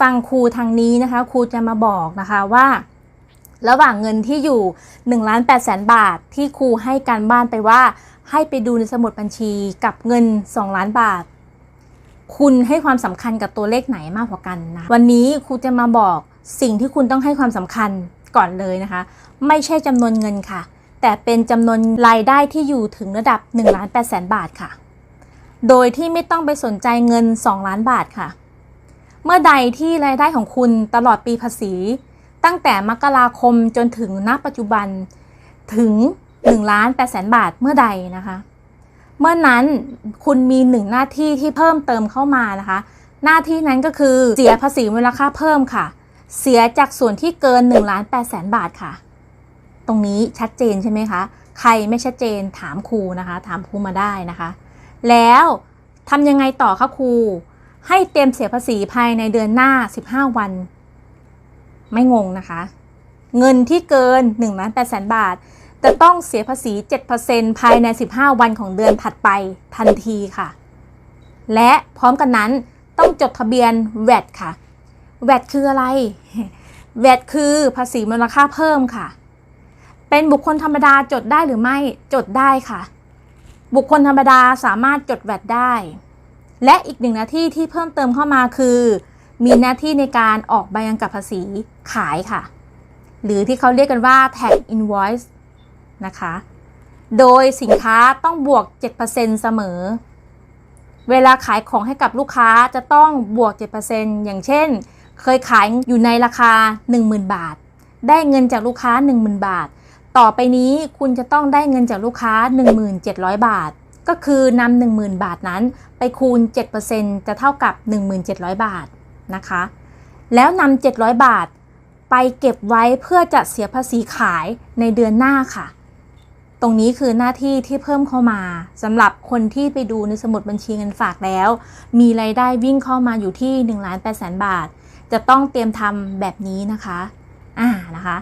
ฟังครูทางนี้นะคะครูจะมาบอกนะคะว่า ระหว่างเงินที่อยู่1ล้าน8แสนบาทที่ครูให้การบ้านไปว่า ให้ไปดูในสมุดบัญชีกับเงิน 2 ล้านบาท คุณให้ความสำคัญกับตัวเลขไหนมากกว่ากันนะวันนี้ครูจะมาบอกสิ่งที่คุณต้องให้ความสำคัญก่อนเลยนะคะ ไม่ใช่จำนวนเงินค่ะ แต่เป็นจำนวนรายได้ที่อยู่ถึงระดับ1ล้าน8แสนบาทค่ะ โดยที่ไม่ต้องไปสนใจเงิน 2 ล้านบาทค่ะ เมื่อใดที่รายได้ของคุณตลอดปีภาษี ตั้งแต่มกราคมจนถึงณปัจจุบันถึง1ล้าน8แสนบาทเมื่อใดนะคะ เมื่อนั้นคุณมีหนึ่งหน้าที่ที่เพิ่มเติมเข้ามานะคะ หน้าที่นั้นก็คือเสียภาษีมูลค่าเพิ่มค่ะ เสียจากส่วนที่เกิน1ล้าน8แสนบาทค่ะ ตรงนี้ชัดเจนใช่ไหมคะใครไม่ชัดเจนถามครูนะคะ ถามครูมาได้นะคะ แล้วทำยังไงต่อคะครู ให้เตรียมเสียภาษีภายในเดือนหน้า 15 วัน ไม่งงนะคะ เงินที่เกิน1ล้าน8แสนบาท จะต้องเสียภาษี 7%ภายใน 15 วันของเดือนถัดไปทันทีค่ะ และพร้อมกันนั้นต้องจดทะเบียน VAT ค่ะ VAT คืออะไร VAT คือภาษีมูลค่าเพิ่มค่ะ เป็นบุคคลธรรมดาจดได้หรือไม่จดได้ค่ะ บุคคลธรรมดาสามารถจด VAT ได้ และอีกหนึ่งหน้าที่ที่เพิ่มเติมเข้ามาคือ มีหน้าที่ในการออกใบกำกับภาษีขายค่ะ หรือที่เขาเรียกกันว่า tax invoice นะคะ โดยสินค้าต้องบวก 7%เสมอ เวลาขายของให้กับลูกค้าจะต้องบวก 7%อย่างเช่น เคยขายอยู่ในราคา 10,000 บาท ได้เงินจากลูกค้า 10,000 บาท ต่อไปนี้คุณจะต้องได้เงินจากลูกค้า 1,700บาท ก็คือนำ10,000 บาทนั้นไปคูณ 7%จะเท่ากับ 1,700 บาทนะคะ แล้วนำ700 บาทไปเก็บไว้เพื่อจะเสียภาษีขายในเดือนหน้าค่ะ ตรงนี้คือหน้าที่ที่เพิ่มเข้ามาสำหรับคนที่ไปดูในสมุดบัญชีเงินฝากแล้ว มีรายได้วิ่งเข้ามาอยู่ที่1ล้าน8แสนบาท จะต้องเตรียมทำแบบนี้นะคะ อ่านะคะ